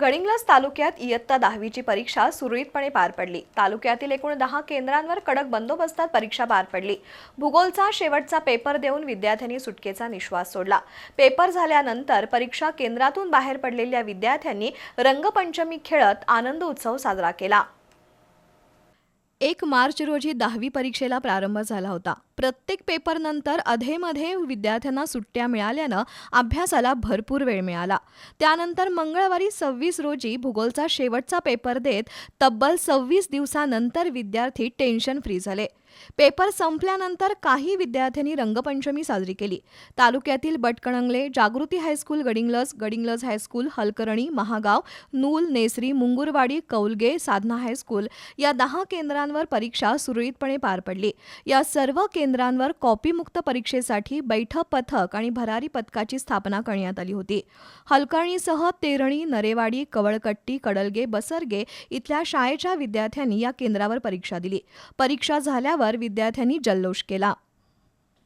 गडिंग्लज तालुक्यात इयत्ता दहावीची परीक्षा सुरळीतपणे पार पडली. तालुक्यातील एकूण दहा केंद्रांवर कडक बंदोबस्तात परीक्षा पार पडली. भूगोलचा शेवटचा पेपर देऊन विद्यार्थ्यांनी सुटकेचा निश्वास सोडला. पेपर झाल्यानंतर परीक्षा केंद्रातून बाहेर पडलेल्या विद्यार्थ्यांनी रंगपंचमी खेळत आनंद उत्सव साजरा केला. एक मार्च रोजी दहावी परीक्षेला प्रारंभ झाला होता. प्रत्येक पेपरनंतर अधेमध्ये विद्यार्थ्यांना सुट्ट्या मिळाल्यानं अभ्यासाला भरपूर वेळ मिळाला. त्यानंतर मंगळवारी सव्वीस रोजी भूगोलचा शेवटचा पेपर देत तब्बल सव्वीस दिवसानंतर विद्यार्थी टेन्शन फ्री झाले. पेपर संपल्यानंतर काही विद्यार्थ्यांनी रंगपंचमी साजरी केली. तालुक्यातील Batkanangale Jagruti high school Gadhinglaj Gadhinglaj high school Halkarni Mahagaon Nool Nesari Mungurwadi Kaulage Sadhana high school या दहा केंद्रांवर परीक्षा सुरळीतपणे पार पडली. या सर्व केंद्रांवर कॉपीमुक्त परीक्षेसाठी बैठक पथक आणि भरारी पथकाची स्थापना करण्यात आली होती. हलकर्णीसह तेरणी नरेवाडी कवळकट्टी कडलगे बसरगे इथल्या शाळेच्या विद्यार्थ्यांनी या केंद्रावर परीक्षा दिली. परीक्षा झाल्यावर विद्यार्थ्यांनी जल्लोष केला.